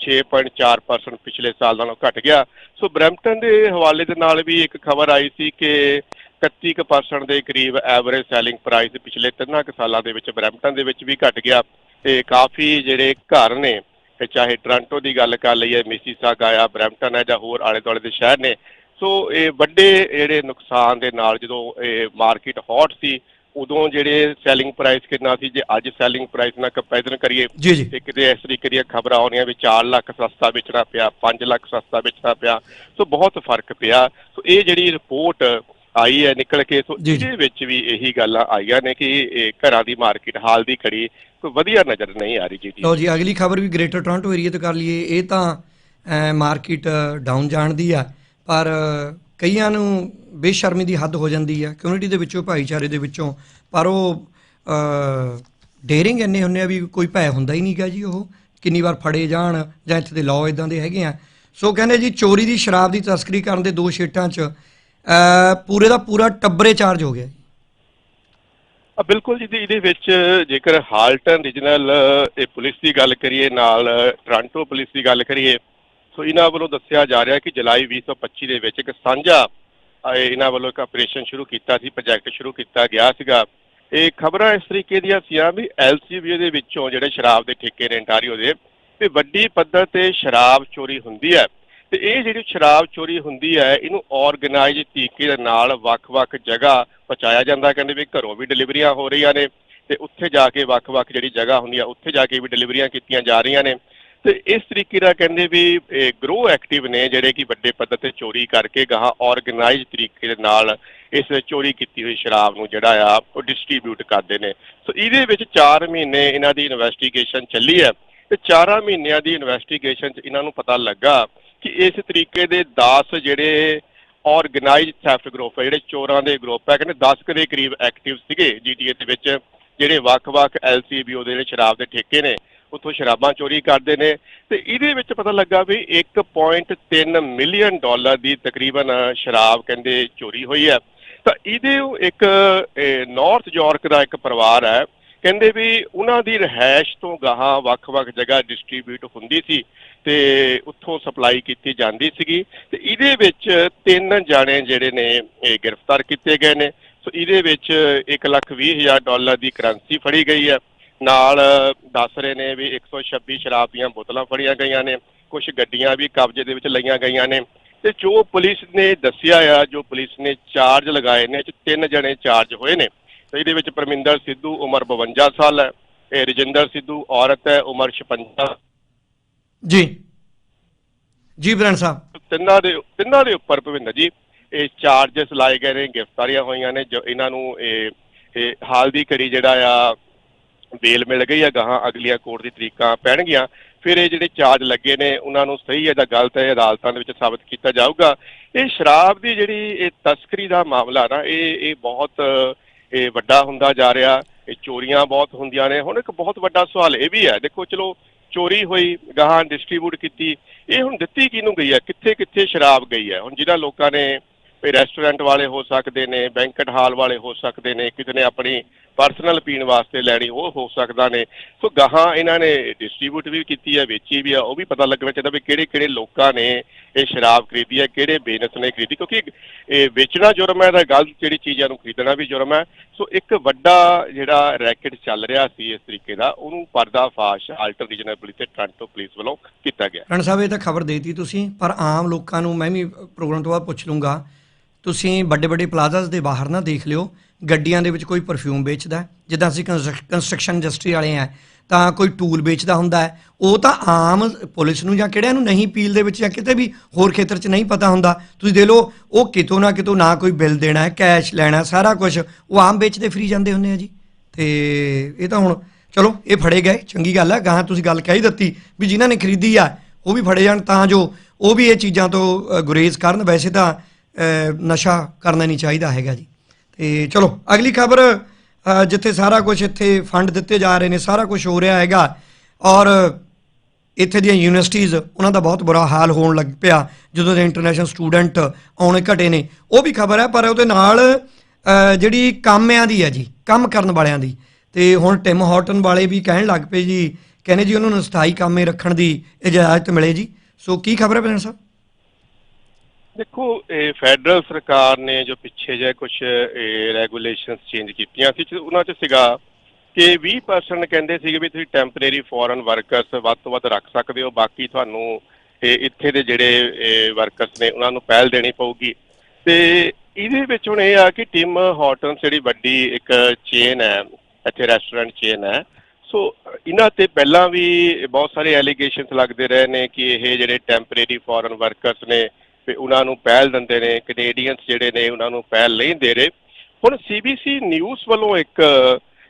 6.4% ਪਿਛਲੇ ਸਾਲ ਨਾਲੋਂ ਘਟ ਗਿਆ। ਸੋ ਬਰੈਂਪਟਨ ਦੇ ਹਵਾਲੇ ਦੇ ਨਾਲ ਵੀ ਇੱਕ ਖਬਰ ਆਈ ਸੀ ਕਿ 31% ਦੇ ਕਰੀਬ ਐਵਰੇਜ ਸੈਲਿੰਗ ਪ੍ਰਾਈਸ ਪਿਛਲੇ ਤਿੰਨਾਂ ਕੁ ਸਾਲਾਂ ਦੇ ਵਿੱਚ ਬਰੈਂਪਟਨ ਦੇ ਵਿੱਚ ਵੀ ਘਟ ਗਿਆ ਤੇ ਕਾਫੀ ਜਿਹੜੇ ਘਰ ਨੇ, ਚਾਹੇ ਟੋਰਾਂਟੋ ਦੀ ਗੱਲ ਕਰ ਲਈਏ ਮਿਸੀਸਾਗਾ ਆ, ਬਰੈਂਪਟਨ ਹੈ ਜਾਂ ਹੋਰ ਆਲੇ ਦੁਆਲੇ ਦੇ ਸ਼ਹਿਰ ਨੇ ਸੋ ਇਹ ਵੱਡੇ ਜਿਹੜੇ ਨੁਕਸਾਨ ਦੇ ਨਾਲ ਜਦੋਂ ਇਹ ਮਾਰਕੀਟ ਹੌਟ ਸੀ ਉਦੋਂ ਜਿਹੜੇ ਸੈਲਿੰਗ ਪ੍ਰਾਈਸ ਕਿੰਨਾ ਸੀ ਜੇ ਅੱਜ ਸੈਲਿੰਗ ਪ੍ਰਾਈਸ ਨਾਲ ਕੰਪੈਰੀਜ਼ਨ ਕਰੀਏ ਤੇ ਕਿਤੇ ਇਸ ਤਰੀਕੇ ਦੀਆਂ ਖਬਰਾਂ ਆਉਣੀਆਂ ਵੀ 4 ਲੱਖ ਸਸਤਾ ਵੇਚਣਾ ਪਿਆ 5 ਲੱਖ ਸਸਤਾ ਵੇਚਣਾ ਪਿਆ ਸੋ ਬਹੁਤ ਫ਼ਰਕ ਪਿਆ। ਸੋ ਇਹ ਜਿਹੜੀ ਰਿਪੋਰਟ ਆਈ ਹੈ ਨਿਕਲ ਕੇ ਸੋ। ਇਹਦੇ ਵਿੱਚ ਵੀ ਇਹੀ ਗੱਲਾਂ ਆਈਆਂ ਨੇ ਕਿ ਇਹ ਘਰਾਂ ਦੀ ਮਾਰਕੀਟ ਹਾਲ ਦੀ ਖੜੀ ਕੋਈ ਵਧੀਆ ਨਜ਼ਰ ਨਹੀਂ ਆ ਰਹੀ ਜੀ। ਲਓ ਜੀ ਅਗਲੀ ਖਬਰ ਵੀ ਗ੍ਰੇਟਰ ਟੋਰਾਂਟੋ ਏਰੀਆ ਤੋਂ ਕਰ ਲਈਏ। ਇਹ ਤਾਂ ਮਾਰਕੀਟ ਡਾਊਨ ਜਾਣ ਦੀ ਆ। ਪਰ ਕਈਆਂ ਨੂੰ ਬੇਸ਼ਰਮੀ ਦੀ ਹੱਦ ਹੋ ਜਾਂਦੀ ਆ ਕਮਿਊਨਿਟੀ ਦੇ ਵਿੱਚੋਂ, ਭਾਈਚਾਰੇ ਦੇ ਵਿੱਚੋਂ। ਪਰ ਉਹ ਡੇਰਿੰਗ ਇੰਨੇ ਹੁੰਦੇ ਆ ਵੀ ਕੋਈ ਭੈ ਹੁੰਦਾ ਹੀ ਨਹੀਂਗਾ ਜੀ ਉਹ। ਕਿੰਨੀ ਵਾਰ ਫੜੇ ਜਾਣ ਜਾਂ ਇੱਥੇ ਦੇ ਲਾਅ ਇਦਾਂ ਦੇ ਹੈਗੇ ਆ। ਸੋ ਕਹਿੰਦੇ ਜੀ, ਚੋਰੀ ਦੀ ਸ਼ਰਾਬ ਦੀ ਤਸਕਰੀ ਕਰਨ ਦੇ ਦੋ ਸ਼ੇਟਾਂ 'ਚ ਪੂਰੇ ਦਾ ਪੂਰਾ ਟੱਬਰੇ ਚਾਰਜ ਹੋ ਗਿਆ ਜੀ। ਬਿਲਕੁਲ ਜੀ ਇਹਦੇ ਵਿੱਚ ਜੇਕਰ ਹਾਲਟਨ ਰੀਜਨਲ ਇਹ ਪੁਲਿਸ ਦੀ ਗੱਲ ਕਰੀਏ, ਨਾਲ ਟੋਰਾਂਟੋ ਪੁਲਿਸ ਦੀ ਗੱਲ ਕਰੀਏ ਸੋ ਇਹਨਾਂ ਵੱਲੋਂ ਦੱਸਿਆ ਜਾ ਰਿਹਾ ਕਿ ਜੁਲਾਈ 2025 ਦੇ ਵਿੱਚ ਇੱਕ ਸਾਂਝਾ ਇਹਨਾਂ ਵੱਲੋਂ ਇੱਕ ਆਪਰੇਸ਼ਨ ਸ਼ੁਰੂ ਕੀਤਾ ਸੀ ਪ੍ਰੋਜੈਕਟ ਸ਼ੁਰੂ ਕੀਤਾ ਗਿਆ ਸੀਗਾ। ਇਹ ਖਬਰਾਂ ਇਸ ਤਰੀਕੇ ਦੀਆਂ ਸੀਆਂ ਵੀ ਐਲਸੀਬੀ ਦੇ ਵਿੱਚੋਂ ਜਿਹੜੇ ਸ਼ਰਾਬ ਦੇ ਠੇਕੇ ਨੇ ontario ਦੇ ਤੇ ਵੱਡੀ ਪੱਧਰ ਤੇ ਸ਼ਰਾਬ ਚੋਰੀ ਹੁੰਦੀ ਹੈ। ਤੇ ਇਹ ਜਿਹੜੀ ਸ਼ਰਾਬ ਚੋਰੀ ਹੁੰਦੀ ਹੈ, ਇਹਨੂੰ ਆਰਗੇਨਾਈਜ਼ ਤਰੀਕੇ ਦੇ ਨਾਲ ਵੱਖ-ਵੱਖ ਜਗ੍ਹਾ ਪਹੁੰਚਾਇਆ ਜਾਂਦਾ। ਕਹਿੰਦੇ ਵੀ ਘਰੋਂ ਵੀ ਡਿਲੀਵਰੀਆਂ ਹੋ ਰਹੀਆਂ ਨੇ ਤੇ ਉੱਥੇ ਜਾ ਕੇ ਵੱਖ-ਵੱਖ ਜਿਹੜੀ ਜਗ੍ਹਾ ਹੁੰਦੀ ਆ ਉੱਥੇ ਜਾ ਕੇ ਵੀ ਡਿਲੀਵਰੀਆਂ ਕੀਤੀਆਂ ਜਾ ਰਹੀਆਂ ਨੇ। ਤੇ ਇਸ ਤਰੀਕੇ ਨਾਲ ਕਹਿੰਦੇ ਵੀ ਗਰੋ ਐਕਟਿਵ ਨੇ ਜਿਹੜੇ ਕਿ ਵੱਡੇ ਪੱਧਰ ਤੇ ਚੋਰੀ ਕਰਕੇ ਗਾਹਾਂ ਆਰਗੇਨਾਈਜ਼ ਤਰੀਕੇ ਦੇ ਨਾਲ ਇਸ ਚੋਰੀ ਕੀਤੀ ਹੋਈ ਸ਼ਰਾਬ ਨੂੰ ਜਿਹੜਾ ਆ, ਉਹ ਡਿਸਟ੍ਰੀਬਿਊਟ ਕਰਦੇ ਨੇ। ਸੋ ਇਹਦੇ ਵਿੱਚ 4 ਮਹੀਨੇ ਇਹਨਾਂ ਦੀ ਇਨਵੈਸਟੀਗੇਸ਼ਨ ਚੱਲੀ ਹੈ ਤੇ 4 ਮਹੀਨਿਆਂ ਦੀ ਇਨਵੈਸਟੀਗੇਸ਼ਨ 'ਚ ਇਹਨਾਂ ਨੂੰ ਪਤਾ ਲੱਗਾ ਕਿ ਇਸ ਤਰੀਕੇ ਦੇ 10 ਜਿਹੜੇ ਆਰਗੇਨਾਈਜ਼ਡ ਥੈਫਟ ਗਰੁੱਪ ਹੈ ਜਿਹੜੇ ਚੋਰਾਂ ਦੇ ਗਰੁੱਪ ਹੈ ਕਹਿੰਦੇ 10 ਕੁ ਦੇ ਕਰੀਬ ਐਕਟਿਵ ਸੀਗੇ ਜੀਟੀਏ ਦੇ ਵਿੱਚ, ਜਿਹੜੇ ਵੱਖ-ਵੱਖ ਐਲਸੀਬੀਓ ਦੇ ਜਿਹੜੇ ਸ਼ਰਾਬ ਦੇ ਠੇਕੇ ਨੇ। ਉੱਥੋਂ ਸ਼ਰਾਬਾਂ ਚੋਰੀ ਕਰਦੇ ਨੇ ਤੇ ਇਹਦੇ ਵਿੱਚ ਪਤਾ ਲੱਗਾ ਵੀ 1.3 ਮਿਲੀਅਨ ਡਾਲਰ ਦੀ ਤਕਰੀਬਨ ਸ਼ਰਾਬ ਕਹਿੰਦੇ ਚੋਰੀ ਹੋਈ ਹੈ। ਤਾਂ ਇਹਦੇ ਇੱਕ ਨਾਰਥ ਯਾਰਕ ਦਾ ਇੱਕ ਪਰਿਵਾਰ ਹੈ, ਕਹਿੰਦੇ ਵੀ ਉਹਨਾਂ ਦੀ ਰਹਿائش ਤੋਂ ਗਾਹਾਂ ਵੱਖ-ਵੱਖ ਜਗ੍ਹਾ ਡਿਸਟ੍ਰੀਬਿਊਟ ਹੁੰਦੀ ਸੀ ਤੇ ਉੱਥੋਂ ਸਪਲਾਈ ਕੀਤੀ ਜਾਂਦੀ ਸੀਗੀ ਤੇ ਇਹਦੇ ਵਿੱਚ ਤਿੰਨ ਜਾਣੇ ਜਿਹੜੇ ਨੇ, ਇਹ ਗ੍ਰਿਫਤਾਰ ਕੀਤੇ ਗਏ ਨੇ। ਸੋ ਇਹਦੇ ਵਿੱਚ 1 ਲੱਖ 20 ਹਜ਼ਾਰ ਡਾਲਰ ਦੀ ਕਰੰਸੀ ਫੜੀ ਗਈ ਹੈ। ਨਾਲ ਦੱਸ ਰਹੇ ਨੇ ਵੀ 126 ਸ਼ਰਾਬ ਦੀਆਂ ਬੋਤਲਾਂ ਫੜੀਆਂ ਗਈਆਂ ਨੇ ਕੁਝ ਗੱਡੀਆਂ ਵੀ ਕਬਜ਼ੇ ਦੇ ਵਿੱਚ ਲਈਆਂ ਗਈਆਂ ਨੇ ਤੇ ਜੋ ਪੁਲਿਸ ਨੇ ਦੱਸਿਆ ਆ ਜੋ ਪੁਲਿਸ ਨੇ ਚਾਰਜ ਲਗਾਏ ਨੇ 'ਚ ਤਿੰਨ ਜਣੇ ਚਾਰਜ ਹੋਏ ਨੇ। ਤੇ ਇਹਦੇ ਵਿੱਚ ਪਰਮਿੰਦਰ ਸਿੱਧੂ ਉਮਰ 52 ਸਾਲ ਹੈ ਇਹ ਰਜਿੰਦਰ ਸਿੱਧੂ ਔਰਤ ਹੈ ਉਮਰ 56 ਜੀ। ਜੀ ਬ੍ਰੈਂਡ ਸਾਹਿਬ। ਤਿੰਨਾਂ ਦੇ ਤਿੰਨਾਂ ਦੇ ਉੱਪਰ ਭਵਿੰਦਰ ਜੀ ਇਹ ਚਾਰजेस ਲਾਏ ਗਏ ਨੇ ਗ੍ਰਿਫਤਾਰੀਆਂ ਹੋਈਆਂ ਨੇ ਜੋ ਇਹਨਾਂ ਨੂੰ ਇਹ ਇਹ ਹਾਲ ਦੀ ਘੜੀ ਜਿਹੜਾ ਆ ਬੇਲ ਮਿਲ ਗਈ ਹੈ ਗਾਹਾਂ ਅਗਲੀਆਂ ਕੋਰਟ ਦੀ ਤਰੀਕਾਂ ਪੈਣਗੀਆਂ। ਫਿਰ ਇਹ ਜਿਹੜੇ ਚਾਰਜ ਲੱਗੇ ਨੇ, ਉਹਨਾਂ ਨੂੰ ਸਹੀ ਹੈ ਜਾਂ ਗਲਤ ਹੈ, ਅਦਾਲਤਾਂ ਦੇ ਵਿੱਚ ਸਾਬਤ ਕੀਤਾ ਜਾਊਗਾ। ਇਹ ਸ਼ਰਾਬ ਦੀ ਜਿਹੜੀ ਇਹ ਤਸਕਰੀ ਦਾ ਮਾਮਲਾ ਨਾ, ਇਹ ਇਹ ਬਹੁਤ, ਇਹ ਵੱਡਾ ਹੁੰਦਾ ਜਾ ਰਿਹਾ। ਇਹ ਚੋਰੀਆਂ ਬਹੁਤ ਹੁੰਦੀਆਂ ਨੇ। ਹੁਣ ਇੱਕ ਬਹੁਤ ਵੱਡਾ ਸਵਾਲ ਇਹ ਵੀ ਹੈ, ਦੇਖੋ ਚਲੋ ਚੋਰੀ ਹੋਈ, ਗਾਹਾਂ ਡਿਸਟ੍ਰੀਬਿਊਟ ਕੀਤੀ, ਇਹ ਹੁਣ ਦਿੱਤੀ ਕਿਹਨੂੰ ਗਈ ਹੈ? ਕਿੱਥੇ ਕਿੱਥੇ ਸ਼ਰਾਬ ਗਈ ਹੈ? ਹੁਣ ਜਿਹਨਾਂ ਲੋਕਾਂ ਨੇ ਵੀ ਰੈਸਟੋਰੈਂਟ ਵਾਲੇ ਹੋ ਸਕਦੇ ਨੇ ਬੈਂਕਟ ਹਾਲ ਵਾਲੇ ਹੋ ਸਕਦੇ ਨੇ, ਕਿਸੇ ਨੇ ਆਪਣੀ ਪਰਸਨਲ ਪੀਣ ਵਾਸਤੇ ਲੈਣੀ, ਉਹ ਹੋ ਸਕਦਾ ਨੇ। ਸੋ ਗਾਹਾਂ ਇਹਨਾਂ ਨੇ ਡਿਸਟ੍ਰੀਬਿਊਟ ਵੀ ਕੀਤੀ ਹੈ, ਵੇਚੀ ਵੀ ਆ ਉਹ ਵੀ ਪਤਾ ਲੱਗਣਾ ਚਾਹੀਦਾ ਵੀ ਕਿਹੜੇ ਕਿਹੜੇ ਲੋਕਾਂ ਨੇ ਇਹ ਸ਼ਰਾਬ ਖਰੀਦੀ ਹੈ, ਕਿਹੜੇ ਬਿਜ਼ਨਸ ਨੇ ਖਰੀਦੀ ਕਿਉਂਕਿ ਇਹ ਵੇਚਣਾ ਜੁਰਮ ਹੈ ਤਾਂ ਗਲਤ ਜਿਹੜੀ ਚੀਜ਼ਾਂ ਨੂੰ ਖਰੀਦਣਾ ਵੀ ਜੁਰਮ ਹੈ ਸੋ ਇੱਕ ਵੱਡਾ ਜਿਹੜਾ ਰੈਕਟ ਚੱਲ ਰਿਹਾ ਸੀ ਇਸ ਤਰੀਕੇ ਦਾ, ਉਹਨੂੰ ਪਰਦਾਫਾਸ਼ ਆਲਟਰ ਰੀਜਨਲ ਪੁਲਿਸ ਤੇ ਟ੍ਰਾਂਟੋ ਪੁਲਿਸ ਵੱਲੋਂ ਕੀਤਾ ਗਿਆ ਰਣ ਸਾਹਿਬ, ਇਹ ਤਾਂ ਖਬਰ ਦੇਤੀ ਤੁਸੀਂ, ਪਰ ਆਮ ਲੋਕਾਂ ਨੂੰ ਮੈਂ ਵੀ ਪ੍ਰੋਗਰਾਮ ਤੋਂ ਬਾਅਦ ਪੁੱਛ ਲੂੰਗਾ, ਤੁਸੀਂ ਵੱਡੇ ਵੱਡੇ ਪਲਾਜ਼ਾਸ ਦੇ ਬਾਹਰ ਨਾ ਦੇਖ ਲਿਓ, ਗੱਡੀਆਂ ਦੇ ਵਿੱਚ ਕੋਈ ਪਰਫਿਊਮ ਵੇਚਦਾ ਹੈ। ਜਿੱਦਾਂ ਅਸੀਂ ਕੰਸਟਰਕਸ਼ਨ ਇੰਡਸਟਰੀ ਵਾਲੇ ਆ ਤਾਂ ਕੋਈ ਟੂਲ ਵੇਚਦਾ ਹੁੰਦਾ ਹੈ। ਉਹ ਤਾਂ ਆਮ ਪੁਲਿਸ ਨੂੰ ਜਾਂ ਕਿਹੜਿਆਂ ਨੂੰ ਨਹੀਂ ਪੀਲ ਦੇ ਵਿੱਚ ਜਾਂ ਕਿਤੇ ਵੀ ਹੋਰ ਖੇਤਰ 'ਚ ਨਹੀਂ ਪਤਾ ਹੁੰਦਾ। ਤੁਸੀਂ ਦੇ ਲਓ, ਉਹ ਕਿਤੋਂ ਨਾ ਕਿਤੋਂ ਨਾ ਕੋਈ ਬਿੱਲ ਦੇਣਾ ਹੈ, ਕੈਸ਼ ਲੈਣਾ, ਸਾਰਾ ਕੁਝ ਉਹ ਆਮ ਵੇਚਦੇ ਫਰੀ ਜਾਂਦੇ ਹੁੰਦੇ ਆ ਜੀ। ਤੇ ਇਹ ਤਾਂ ਹੁਣ, ਚਲੋ, ਇਹ ਫੜੇ ਗਏ, ਚੰਗੀ ਗੱਲ ਹੈ ਗਾਹਾਂ ਤੁਸੀਂ ਗੱਲ ਕਹਿ ਹੀ ਦਿੱਤੀ ਵੀ ਜਿਨ੍ਹਾਂ ਨੇ ਖਰੀਦੀ ਆ, ਉਹ ਵੀ ਫੜੇ ਜਾਣ ਤਾਂ ਜੋ ਉਹ ਵੀ ਇਹ ਚੀਜ਼ਾਂ ਤੋਂ ਗੁਰੇਜ਼ ਕਰਨ। ਵੈਸੇ ਤਾਂ ਨਸ਼ਾ ਕਰਨਾ ਨਹੀਂ ਚਾਹੀਦਾ ਹੈਗਾ ਜੀ। ਤੇ ਚਲੋ, ਅਗਲੀ ਖਬਰ ਜਿੱਥੇ ਸਾਰਾ ਕੁਝ ਇੱਥੇ ਫੰਡ ਦਿੱਤੇ ਜਾ ਰਹੇ ਨੇ, ਸਾਰਾ ਕੁਝ ਹੋ ਰਿਹਾ ਹੈਗਾ। ਔਰ ਇੱਥੇ ਦੀਆਂ ਯੂਨੀਵਰਸਿਟੀਜ਼ ਉਹਨਾਂ ਦਾ ਬਹੁਤ ਬੁਰਾ ਹਾਲ ਹੋਣ ਲੱਗ ਪਿਆ, ਜਦੋਂ ਦੇ ਇੰਟਰਨੈਸ਼ਨਲ ਸਟੂਡੈਂਟ ਆਉਣੇ ਘਟੇ ਨੇ। ਉਹ ਵੀ ਖਬਰ ਹੈ, ਪਰ ਉਹਦੇ ਨਾਲ ਜਿਹੜੀ ਕੰਮਿਆਂ ਦੀ ਹੈ ਜੀ, ਕੰਮ ਕਰਨ ਵਾਲਿਆਂ ਦੀ। ਤੇ ਹੁਣ ਟਿਮ ਹਾਰਟਨ ਵਾਲੇ ਵੀ ਕਹਿਣ ਲੱਗ ਪਏ ਜੀ, ਕਹਿੰਦੇ ਜੀ ਉਹਨਾਂ ਨੂੰ ਸਥਾਈ ਕੰਮੇ ਰੱਖਣ ਦੀ ਇਜਾਜ਼ਤ ਮਿਲੇ ਜੀ। ਸੋ ਕੀ ਖਬਰ ਹੈ ਬਲਨ ਸਾਹਿਬ? ਦੇਖੋ, ਇਹ ਫੈਡਰਲ ਸਰਕਾਰ ਨੇ ਜੋ ਪਿੱਛੇ ਜੇ ਕੁਝ ਰੈਗੂਲੇਸ਼ਨਸ ਚੇਂਜ ਕੀਤੀਆਂ ਸੀ ਉਹਨਾਂ 'ਚ ਸੀਗਾ ਕਿ 20% ਕਹਿੰਦੇ ਸੀਗੇ ਵੀ ਤੁਸੀਂ ਟੈਂਪਰੇਰੀ ਫੋਰਨ ਵਰਕਰਸ ਵੱਧ ਤੋਂ ਵੱਧ ਰੱਖ ਸਕਦੇ ਹੋ, ਬਾਕੀ ਤੁਹਾਨੂੰ ਇਹ ਇੱਥੇ ਦੇ ਜਿਹੜੇ ਵਰਕਰਸ ਨੇ ਉਹਨਾਂ ਨੂੰ ਪਹਿਲ ਦੇਣੀ ਪਊਗੀ। ਤੇ ਇਹਦੇ ਵਿੱਚ ਹੁਣ ਇਹ ਆ ਕਿ ਟਿਮ ਹਾਰਟਨਸ ਜਿਹੜੀ ਵੱਡੀ ਇੱਕ ਚੇਨ ਹੈ, ਇੱਥੇ ਰੈਸਟੋਰੈਂਟ ਚੇਨ ਹੈ, ਸੋ ਇਹਨਾਂ ਤੇ ਪਹਿਲਾਂ ਵੀ ਬਹੁਤ ਸਾਰੇ ਐਲੀਗੇਸ਼ਨਸ ਲੱਗਦੇ ਰਹੇ ਨੇ ਕਿ ਇਹ ਜਿਹੜੇ ਟੈਂਪਰੇਰੀ ਫੋਰਨ ਵਰਕਰਸ ਨੇ ਵੀ ਉਹਨਾਂ ਨੂੰ ਪਹਿਲ ਦਿੰਦੇ ਨੇ ਕੈਨੇਡੀਅਨਸ ਜਿਹੜੇ ਨੇ ਉਹਨਾਂ ਨੂੰ ਪਹਿਲ ਨਹੀਂ ਦੇ ਰਹੇ। ਹੁਣ ਸੀਬੀਸੀ ਨਿਊਜ਼ ਵੱਲੋਂ ਇੱਕ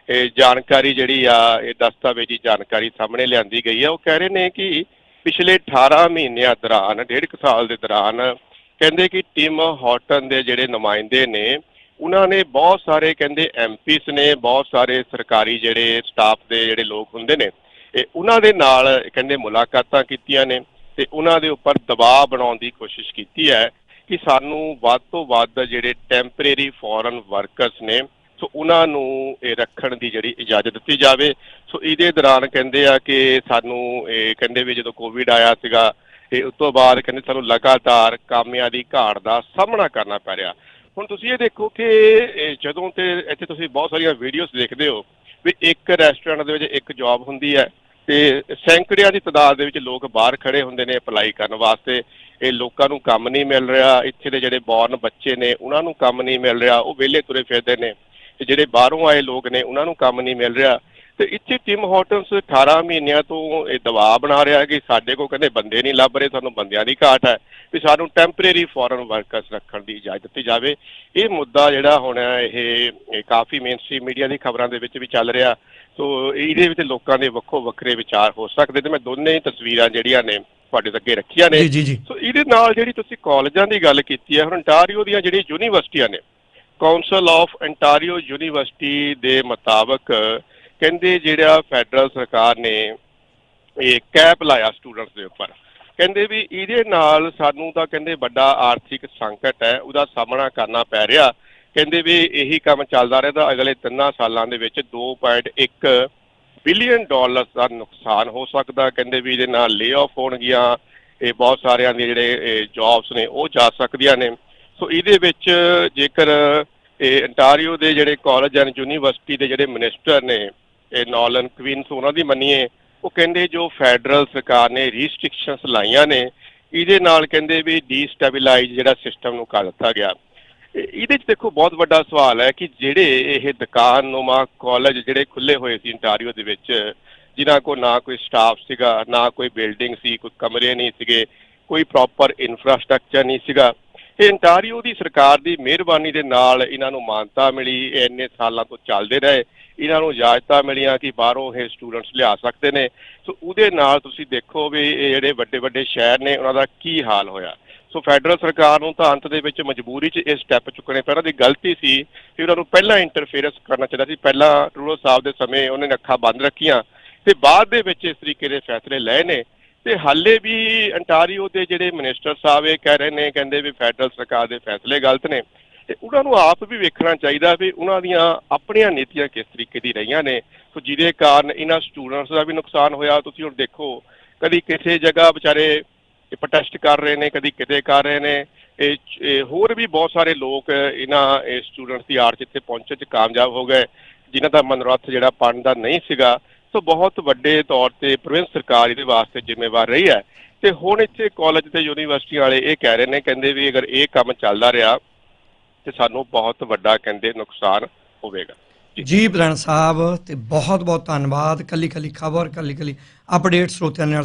ਇਹ ਜਾਣਕਾਰੀ ਜਿਹੜੀ ਆ, ਇਹ ਦਸਤਾਵੇਜ਼ੀ ਜਾਣਕਾਰੀ ਸਾਹਮਣੇ ਲਿਆਂਦੀ ਗਈ ਆ। ਉਹ ਕਹਿ ਰਹੇ ਨੇ ਕਿ ਪਿਛਲੇ 18 ਮਹੀਨਿਆਂ ਦੌਰਾਨ, ਡੇਢ ਕੁ ਸਾਲ ਦੇ ਦੌਰਾਨ ਕਹਿੰਦੇ ਕਿ ਟਿਮ ਹਾਰਟਨ ਦੇ ਜਿਹੜੇ ਨੁਮਾਇੰਦੇ ਨੇ, ਉਹਨਾਂ ਨੇ ਬਹੁਤ ਸਾਰੇ ਕਹਿੰਦੇ ਐਮਪੀਸ ਨੇ, ਬਹੁਤ ਸਾਰੇ ਸਰਕਾਰੀ ਜਿਹੜੇ ਸਟਾਫ ਦੇ ਜਿਹੜੇ ਲੋਕ ਹੁੰਦੇ ਨੇ, ਇਹ ਉਹਨਾਂ ਦੇ ਨਾਲ ਕਹਿੰਦੇ ਮੁਲਾਕਾਤਾਂ ਕੀਤੀਆਂ ਨੇ। ਤੇ ਉਹਨਾਂ ਦੇ ਉੱਪਰ ਦਬਾਅ ਬਣਾਉਣ ਦੀ ਕੋਸ਼ਿਸ਼ ਕੀਤੀ ਹੈ ਕਿ ਸਾਨੂੰ ਵੱਧ ਤੋਂ ਵੱਧ ਜਿਹੜੇ ਟੈਂਪਰੇਰੀ ਫੋਰਨ ਵਰਕਰਸ ਨੇ, ਸੋ ਉਹਨਾਂ ਨੂੰ ਇਹ ਰੱਖਣ ਦੀ ਜਿਹੜੀ ਇਜਾਜ਼ਤ ਦਿੱਤੀ ਜਾਵੇ। ਸੋ ਇਹਦੇ ਦੌਰਾਨ ਕਹਿੰਦੇ ਆ ਕਿ ਸਾਨੂੰ ਇਹ ਕਹਿੰਦੇ ਵੀ ਜਦੋਂ ਕੋਵਿਡ ਆਇਆ ਸੀਗਾ ਤੇ ਉਸ ਤੋਂ ਬਾਅਦ ਕਹਿੰਦੇ ਸਾਨੂੰ ਲਗਾਤਾਰ ਕਾਮਿਆਂ ਦੀ ਘਾਟ ਦਾ ਸਾਹਮਣਾ ਕਰਨਾ ਪੈ ਰਿਹਾ। ਹੁਣ ਤੁਸੀਂ ਇਹ ਦੇਖੋ ਕਿ ਜਦੋਂ ਤੇ ਇੱਥੇ ਤੁਸੀਂ ਬਹੁਤ ਸਾਰੀਆਂ ਵੀਡੀਓਜ਼ ਦੇਖਦੇ ਹੋ ਵੀ ਇੱਕ ਰੈਸਟੋਰੈਂਟ ਦੇ ਵਿੱਚ ਇੱਕ ਜੌਬ ਹੁੰਦੀ ਹੈ ਤੇ ਸੈਂਕੜਿਆਂ ਦੀ ਤਾਦਾਦ ਦੇ ਵਿੱਚ ਲੋਕ ਬਾਹਰ ਖੜੇ ਹੁੰਦੇ ਨੇ ਅਪਲਾਈ ਕਰਨ ਵਾਸਤੇ। ਇਹ ਲੋਕਾਂ ਨੂੰ ਕੰਮ ਨਹੀਂ ਮਿਲ ਰਿਹਾ। ਇੱਥੇ ਦੇ ਜਿਹੜੇ ਬੌਰਨ ਬੱਚੇ ਨੇ, ਉਹਨਾਂ ਨੂੰ ਕੰਮ ਨਹੀਂ ਮਿਲ ਰਿਹਾ। ਉਹ ਵਿਹਲੇ ਤੁਰੇ ਫਿਰਦੇ ਨੇ। ਤੇ ਜਿਹੜੇ ਬਾਹਰੋਂ ਆਏ ਲੋਕ ਨੇ, ਉਹਨਾਂ ਨੂੰ ਕੰਮ ਨਹੀਂ ਮਿਲ ਰਿਹਾ। ਤੇ ਇੱਥੇ ਟਿਮ ਹਾਰਟਨਸ 18 ਮਹੀਨਿਆਂ ਤੋਂ ਇਹ ਦਬਾਅ ਬਣਾ ਰਿਹਾ ਕਿ ਸਾਡੇ ਕੋਲ ਕਹਿੰਦੇ ਬੰਦੇ ਨਹੀਂ ਲੱਭ ਰਹੇ ਤੁਹਾਨੂੰ ਬੰਦਿਆਂ ਦੀ ਘਾਟ ਹੈ। ਵੀ ਸਾਨੂੰ ਟੈਂਪਰੇਰੀ ਫੋਰਨ ਵਰਕਰਸ ਰੱਖਣ ਦੀ ਇਜਾਜ਼ਤ ਦਿੱਤੀ ਜਾਵੇ। ਇਹ ਮੁੱਦਾ ਜਿਹੜਾ ਹੁਣ ਇਹ ਕਾਫੀ ਮੇਨਸਟ੍ਰੀਮ ਮੀਡੀਆ ਦੀ ਖਬਰਾਂ ਦੇ ਵਿੱਚ ਵੀ ਚੱਲ ਰਿਹਾ। ਸੋ ਇਹਦੇ ਵਿੱਚ ਲੋਕਾਂ ਦੇ ਵੱਖੋ ਵੱਖਰੇ ਵਿਚਾਰ ਹੋ ਸਕਦੇ ਤੇ ਮੈਂ ਦੋਨੇ ਹੀ ਤਸਵੀਰਾਂ ਜਿਹੜੀਆਂ ਨੇ ਤੁਹਾਡੇ ਅੱਗੇ ਰੱਖੀਆਂ ਨੇ। ਸੋ ਇਹਦੇ ਨਾਲ ਜਿਹੜੀ ਤੁਸੀਂ ਕਾਲਜਾਂ ਦੀ ਗੱਲ ਕੀਤੀ ਹੈ ਹੁਣ ਅੰਟਾਰੀਓ ਦੀਆਂ ਜਿਹੜੀਆਂ ਯੂਨੀਵਰਸਿਟੀਆਂ ਨੇ ਕਾਉਂਸਲ ਆਫ ਅੰਟਾਰੀਓ ਯੂਨੀਵਰਸਿਟੀ ਦੇ ਮੁਤਾਬਕ ਕਹਿੰਦੇ ਜਿਹੜਾ ਫੈਡਰਲ ਸਰਕਾਰ ਨੇ ਇਹ ਕੈਪ ਲਾਇਆ ਸਟੂਡੈਂਟਸ ਦੇ ਉੱਪਰ। ਕਹਿੰਦੇ ਵੀ ਇਹਦੇ ਨਾਲ ਸਾਨੂੰ ਤਾਂ ਕਹਿੰਦੇ ਵੱਡਾ ਆਰਥਿਕ ਸੰਕਟ ਹੈ, ਉਹਦਾ ਸਾਹਮਣਾ ਕਰਨਾ ਪੈ ਰਿਹਾ। ਕਹਿੰਦੇ ਵੀ ਇਹੀ ਕੰਮ ਚੱਲਦਾ ਰਿਹਾ ਤਾਂ ਅਗਲੇ ਤਿੰਨਾਂ ਸਾਲਾਂ ਦੇ ਵਿੱਚ 2.1 ਬਿਲੀਅਨ ਡਾਲਰ ਦਾ ਨੁਕਸਾਨ ਹੋ ਸਕਦਾ। ਕਹਿੰਦੇ ਵੀ ਇਹਦੇ ਨਾਲ ਲੇ-ਆਫ ਹੋਣਗੀਆਂ, ਇਹ ਬਹੁਤ ਸਾਰਿਆਂ ਦੇ ਜਿਹੜੇ ਜੌਬਸ ਨੇ, ਉਹ ਜਾ ਸਕਦੀਆਂ ਨੇ। ਸੋ ਇਹਦੇ ਵਿੱਚ ਜੇਕਰ ਇਹ ਅੰਟਾਰੀਓ ਦੇ ਜਿਹੜੇ ਕਾਲਜ ਐਂਡ ਯੂਨੀਵਰਸਿਟੀ ਦੇ ਜਿਹੜੇ ਮਿਨਿਸਟਰ ਨੇ, ਇਹ ਨੌਲਨ ਕਵਿੰਸ ਉਹਨਾਂ ਦੀ ਮੰਨੀਏ ਉਹ ਕਹਿੰਦੇ ਜੋ ਫੈਡਰਲ ਸਰਕਾਰ ਨੇ ਰੀਸਟ੍ਰਿਕਸ਼ਨਸ ਲਾਈਆਂ ਨੇ, ਇਹਦੇ ਨਾਲ ਕਹਿੰਦੇ ਵੀ ਡੀਸਟੈਬਿਲਾਈਜ਼ ਜਿਹੜਾ ਸਿਸਟਮ ਨੂੰ ਕਰ ਦਿੱਤਾ ਗਿਆ। ਇਹਦੇ 'ਚ ਦੇਖੋ ਬਹੁਤ ਵੱਡਾ ਸਵਾਲ ਹੈ ਕਿ ਜਿਹੜੇ ਇਹ ਦੁਕਾਨਨੁਮਾ ਕਾਲਜ ਜਿਹੜੇ ਖੁੱਲੇ ਹੋਏ ਸੀ ਇੰਟਾਰੀਓ ਦੇ ਵਿੱਚ, ਜਿਨ੍ਹਾਂ ਕੋਲ ਨਾ ਕੋਈ ਸਟਾਫ ਸੀਗਾ, ਨਾ ਕੋਈ ਬਿਲਡਿੰਗ ਸੀ, ਕੋਈ ਕਮਰੇ ਨਹੀਂ ਸੀਗੇ, ਕੋਈ ਪ੍ਰੋਪਰ ਇਨਫਰਾਸਟ੍ਰਕਚਰ ਨਹੀਂ ਸੀਗਾ, ਇਹ ਇੰਟਾਰੀਓ ਦੀ ਸਰਕਾਰ ਦੀ ਮਿਹਰਬਾਨੀ ਦੇ ਨਾਲ ਇਹਨਾਂ ਨੂੰ ਮਾਨਤਾ ਮਿਲੀ ਇੰਨੇ ਸਾਲਾਂ ਤੋਂ ਚੱਲਦੇ ਰਹੇ। ਇਹਨਾਂ ਨੂੰ ਇਜਾਜ਼ਤਾਂ ਮਿਲੀਆਂ ਕਿ ਬਾਹਰੋਂ ਇਹ ਸਟੂਡੈਂਟਸ ਲਿਆ ਸਕਦੇ ਨੇ। ਸੋ ਉਹਦੇ ਨਾਲ ਤੁਸੀਂ ਦੇਖੋ ਵੀ ਇਹ ਜਿਹੜੇ ਵੱਡੇ ਵੱਡੇ ਸ਼ਹਿਰ ਨੇ, ਉਹਨਾਂ ਦਾ ਕੀ ਹਾਲ ਹੋਇਆ। ਸੋ ਫੈਡਰਲ ਸਰਕਾਰ ਨੂੰ ਤਾਂ ਅੰਤ ਦੇ ਵਿੱਚ ਮਜਬੂਰੀ 'ਚ ਇਹ ਸਟੈਪ ਚੁੱਕਣੇ ਪੈ ਉਹਨਾਂ ਦੀ ਗਲਤੀ ਸੀ ਕਿ ਉਹਨਾਂ ਨੂੰ ਪਹਿਲਾਂ ਇੰਟਰਫੇਰੈਂਸ ਕਰਨਾ ਚਾਹੀਦਾ ਸੀ। ਪਹਿਲਾਂ ਟਰੂਡੋ ਸਾਹਿਬ ਦੇ ਸਮੇਂ ਉਹਨਾਂ ਨੇ ਅੱਖਾਂ ਬੰਦ ਰੱਖੀਆਂ ਤੇ ਬਾਅਦ ਦੇ ਵਿੱਚ ਇਸ ਤਰੀਕੇ ਦੇ ਫੈਸਲੇ ਲਏ ਨੇ। ਤੇ ਹਾਲੇ ਵੀ ਅੰਟਾਰੀਓ ਦੇ ਜਿਹੜੇ ਮਿਨਿਸਟਰ ਸਾਹਿਬ ਇਹ ਕਹਿ ਰਹੇ ਨੇ, ਕਹਿੰਦੇ ਵੀ ਫੈਡਰਲ ਸਰਕਾਰ ਦੇ ਫੈਸਲੇ ਗਲਤ ਨੇ। ਤੇ ਉਹਨਾਂ ਨੂੰ ਆਪ ਵੀ ਵੇਖਣਾ ਚਾਹੀਦਾ ਵੀ ਉਹਨਾਂ ਦੀਆਂ ਆਪਣੀਆਂ ਨੀਤੀਆਂ ਕਿਸ ਤਰੀਕੇ ਦੀ ਰਹੀਆਂ ਨੇ। ਸੋ ਜਿਹਦੇ ਕਾਰਨ ਇਹਨਾਂ ਸਟੂਡੈਂਟਸ ਦਾ ਵੀ ਨੁਕਸਾਨ ਹੋਇਆ। ਤੁਸੀਂ ਹੁਣ ਦੇਖੋ, ਕਦੀ ਕਿਸੇ ਜਗ੍ਹਾ ਵਿਚਾਰੇ ਪ੍ਰੋਟੈਸਟ ਕਰ ਰਹੇ ਨੇ, ਕਦੀ ਕਿਤੇ ਕਰ ਰਹੇ ਨੇ। ਇਹ ਹੋਰ ਵੀ ਬਹੁਤ ਸਾਰੇ ਲੋਕ ਇਹਨਾਂ ਸਟੂਡੈਂਟਸ ਦੀ ਆੜ 'ਚ ਇੱਥੇ ਪਹੁੰਚਣ 'ਚ ਕਾਮਯਾਬ ਹੋ ਗਏ, ਜਿਨ੍ਹਾਂ ਦਾ ਮਨੋਰਥ ਜਿਹੜਾ ਪੜਨ ਦਾ ਨਹੀਂ ਸੀਗਾ। ਸੋ ਬਹੁਤ ਵੱਡੇ ਤੌਰ ਤੇ ਪ੍ਰਵਿੰਸ ਸਰਕਾਰ ਇਹਦੇ ਵਾਸਤੇ ਜ਼ਿੰਮੇਵਾਰ ਰਹੀ ਹੈ। ਤੇ ਹੁਣ ਇੱਥੇ ਕਾਲਜ ਤੇ ਯੂਨੀਵਰਸਿਟੀ ਵਾਲੇ ਇਹ ਕਹਿ ਰਹੇ ਨੇ, ਕਹਿੰਦੇ ਵੀ ਅਗਰ ਇਹ ਕੰਮ ਚੱਲਦਾ ਰਿਹਾ ਤੇ ਸਾਨੂੰ ਬਹੁਤ ਵੱਡਾ ਕਹਿੰਦੇ ਨੁਕਸਾਨ ਹੋਵੇਗਾ। ਜੀ। ਪ੍ਰਧਾਨ ਸਾਹਿਬ, ਤੇ ਬਹੁਤ ਬਹੁਤ ਧੰਨਵਾਦ। ਕੱਲੀ ਕੱਲੀ ਖਬਰ ਕੱਲੀ ਕੱਲੀ ਅਪਡੇਟ ਸਰੋਤਿਆਂ ਨਾਲ